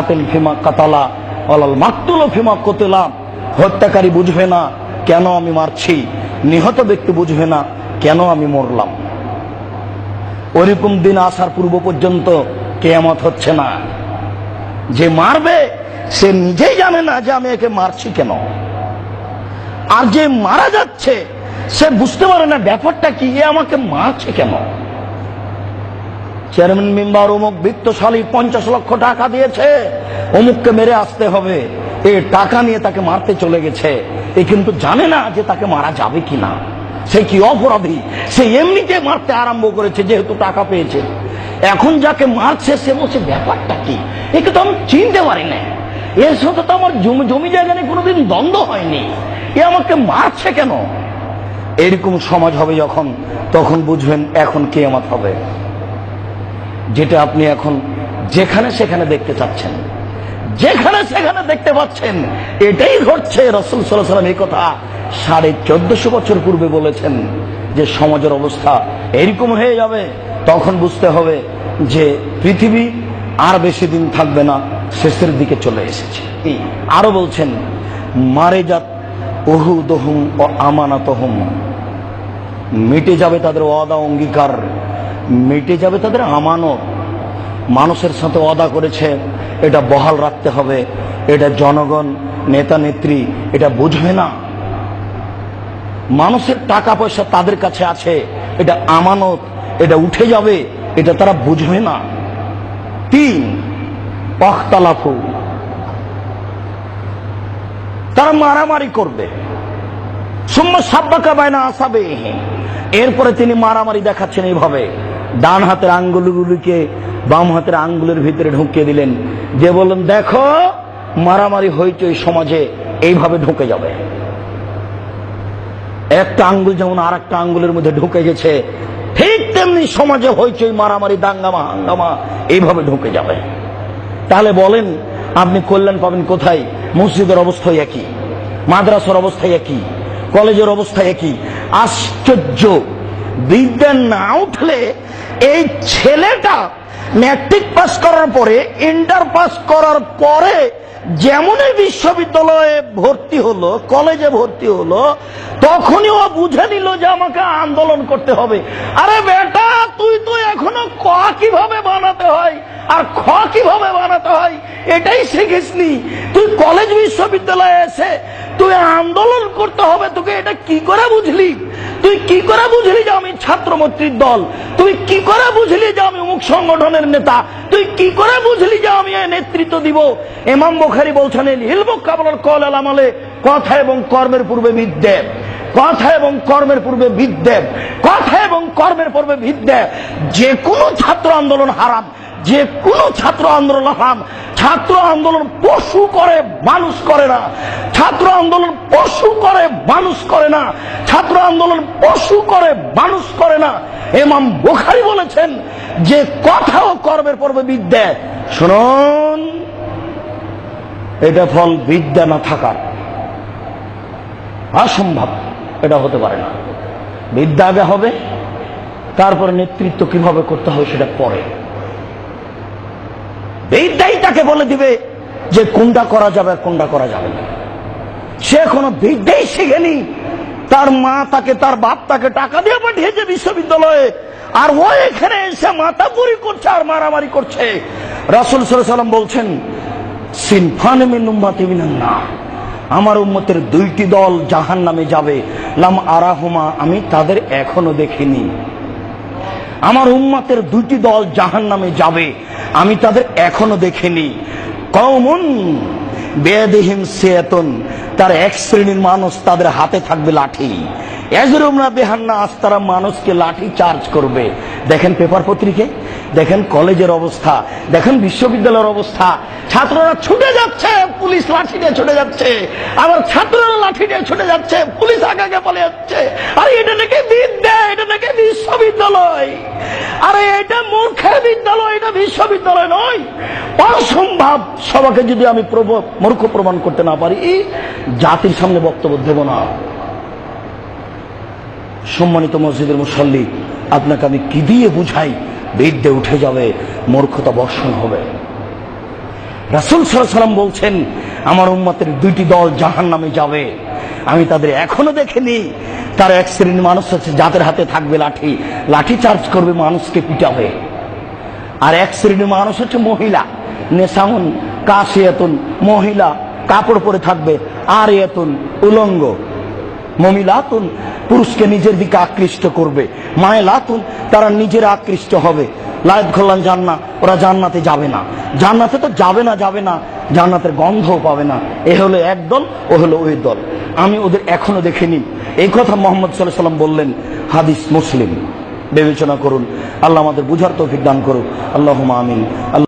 কাতিল ফিমা কাতালা অলাল মাকতুল ফিমা কোতেলা। হত্যাকারী বুঝবে না কেন আমি মারছি, নিহত ব্যক্তি বুঝবে না কেন আমি মরলাম। ওরকম দিন আসার পূর্ব পর্যন্ত কেয়ামত হচ্ছে না। যে মারবে, সে নিজেই জানে না যে আমি একে মারছি কেন। আর যে মারা যাচ্ছে, সে বুঝতে পারে না ব্যাপারটা কি, এ আমাকে মারছে কেন। চেয়ারম্যান মেম্বার অমুক বৃত্তশালী পঞ্চাশ লক্ষ টাকা দিয়েছে। অমুককে মেরে আসতে হবে। এ টাকা নিয়ে তাকে মারতে চলে গেছে। এ কিন্তু জানে না যে তাকে মারা যাবে কিনা। সে কি অপরাধী? সে এমনিতে মারতে আরম্ভ করেছে, যেহেতু টাকা পেয়েছে। এখন যাকে মারছে, সে বলছে, ব্যাপারটা কি? একে তো আমি চিনতে পারি না। এর সাথে তো আমার জমি জমি জায়গা নিয়ে কোনোদিন দ্বন্দ্ব হয়নি। এ আমাকে মারছে কেন? এরকম সমাজ হবে যখন, তখন বুঝবেন এখন কে আমার হবে। যেটা আপনি এখন যেখানে সেখানে দেখতে চাচ্ছেন। যেখানে সেখানে দেখতে পাচ্ছেন, এটাই ঘটছে। রসুল সাল্লাম এই কথা সাড়ে চোদ্দশো বছর পূর্বে বলেছেন যে সমাজের অবস্থা এরকম হয়ে যাবে, তখন বুঝতে হবে যে পৃথিবী আর বেশি দিন থাকবে না, শেষের দিকে চলে এসেছে। আরও বলছেন, মারে যাত ওহু দহুম ও আমানাতহুম, মিটে যাবে তাদের অদা অঙ্গীকার। মিটে যাবে তাদের আমানত। মানুষের সাথে অদা করেছে, এটা বহাল রাখতে হবে, এটা জনগণ, নেতা, নেত্রী, এটা বুঝবে না। মানুষের টাকা পয়সা তাদের কাছে আছে, এটা আমানত, এটা উঠে যাবে, এটা তারা বুঝবে না। তিন পখতালাফু তারা মারামারি করবে। সুম্মা সাব্বাকা বায়না আসাবে এরপরে তিনি মারামারি দেখাচ্ছেন এইভাবে। ডান হাতের আঙ্গুলগুলিকে বাম হাতের আঙ্গুলের ভিতরে ঢুকিয়ে দিলেন। যে বললেন, দেখো, মারামারি হইচই সমাজে এইভাবে ঢুকে যাবে। একটা আঙ্গুল যেমন আর একটা আঙ্গুলের মধ্যে ঢুকে গেছে, ঠিক তেমনি সমাজে হইচই মারামারি দাঙ্গামা হাঙ্গামা এইভাবে ঢুকে যাবে। তাহলে বলেন, আপনি কল্যাণ পাবেন কোথায়? মসজিদের অবস্থায় একই, মাদ্রাসার অবস্থায় একই, কলেজের অবস্থা একই। আশ্চর্য! বিদ্যা না উঠলে এই ছেলেটা ম্যাট্রিক পাস করার পরে, ইন্টার পাস করার পরে যেমনই বিশ্ববিদ্যালয়ে ভর্তি হলো, কলেজে ভর্তি হলো, তখনই ও বুঝে নিল যে আমাকে আন্দোলন করতে হবে। আরে বেটা, তুই তো এখনও ক কীভাবে বানাতে হয় আর খ কীভাবে বানাতে হয়, এটাই শিখিসনি। তুই কলেজ বিশ্ববিদ্যালয়ে এসে, তুই আন্দোলন করতে হবে, তোকে এটা কি করে বুঝলি? তুই কি করে বুঝলি যে আমি ছাত্রমন্ত্রীর দল? তুই কি করে বুঝলি যে আমি অমুক সংগঠনের নেতা? তুই কি করে বুঝলি যে আমি নেতৃত্ব দিব? এমাম বোখারি বলছেন হিলবুক কাবলার কল আলামালে কথা এবং কর্মের পূর্বে বিদ্যে কথা এবং কর্মের পূর্বে বিদ্যে কথা এবং কর্মের পূর্বে বিদ্যে যে কোনো ছাত্র আন্দোলন হারাম। যে কোনো ছাত্র আন্দোলন হারাম ছাত্র আন্দোলন পশু করে, মানুষ করে না। ছাত্র আন্দোলন পশু করে, মানুষ করে না। ছাত্র আন্দোলন পশু করে, মানুষ করে না। এমাম বোখারি বলেছেন যে কথা ও কর্মের পর্বে বিদ্যা। শুনুন, এটা ফল বিদ্যা না থাকার অসম্ভব, এটা হতে পারে না। বিদ্যা আগে হবে, তারপরে নেতৃত্ব কীভাবে করতে হবে সেটা পরে। বিদ্যাই তাকে বলে দিবে যে কোনটা করা যাবে আর কোনটা করা যাবে না। সে কোনো বিদ্যাই শিখেনি। তার মা তাকে, তার বাপ তাকে টাকা দিয়ে পাঠিয়েছে বিশ্ববিদ্যালয়ে। আর ও এখানে এসে মাতাপুরি করছে আর মারামারি করছে। রাসুল সাল্লাম বলছেন, সিনফান না আমার উম্মতের দুইটি দল জাহান নামে যাবে। লাম আরাহুমা, আমি তাদের এখনও দেখিনি। আমার উম্মাতের দুটি দল জাহান নামে যাবে। আমি তাদের এখনও দেখিনি। কমন বেদিহীন সেতন তার এক শ্রেণির মানুষ তাদের হাতে থাকবে লাঠি। এজরুমরা বেহান্না, আজ মানুষকে লাঠি চার্জ করবে। দেখেন পেপার পত্রিকে, দেখেন কলেজের অবস্থা, দেখেন বিশ্ববিদ্যালয়ের অবস্থা। ছাত্ররা ছুটে যাচ্ছে, পুলিশ লাঠি দিয়ে ছুটে যাচ্ছে। আবার ছাত্ররা লাঠি দিয়ে ছুটে যাচ্ছে, পুলিশ আগে বলে যাচ্ছে। আরে এটা নাকি বিদ্যা, এটা নাকি বিশ্ববিদ্যালয়? আরে এটা মূর্খের বিদ্যালয়, এটা বিশ্ববিদ্যালয় নয়। অসম্ভব। সবাকে যদি আমি মূর্খ প্রমাণ করতে না পারি জাতির সামনে বক্তব্য দেব না। সম্মানিত মসজিদের মুসল্লি, আপনাকে আমি কি দিয়ে বুঝাই? বিদ্যে উঠে যাবে, মূর্খতা বর্ষণ হবে। রাসুল সাল্লাম বলছেন, আমার উম্মতের দুইটি দল জাহান নামে যাবে। আমি তাদের এখনও দেখিনি। তার এক শ্রেণির মানুষ আছে, যাদের হাতে থাকবে লাঠি। লাঠি চার্জ করবে মানুষকে পিটা হয়ে। আর এক শ্রেণির মানুষ হচ্ছে মহিলা। নেশাউন কাশিয়াতুন, মহিলা, কাপড় পরে থাকবে আর এতুন উলঙ্গ। মমিলাতুন, পুরুষকে নিজের দিকে আকৃষ্ট করবে। মায়েলাতুন, তারা নিজের আকৃষ্ট হবে। লায়ত খোল্লান জান্না ওরা জান্নাতে যাবে না। জান্নাতে তো যাবে না যাবে না। জান্নাতের গন্ধও পাবে না। এ হলো এক দল, ও হলো ওই দল। আমি ওদের এখনও দেখিনি। এই কথা মোহাম্মদ সাল্লাহ সাল্লাম বললেন, হাদিস মুসলিম। বিবেচনা করুন। আল্লাহ আমাদের বুঝার তৌফিক দান করুন আল্লাহ আমিন। আল্লাহ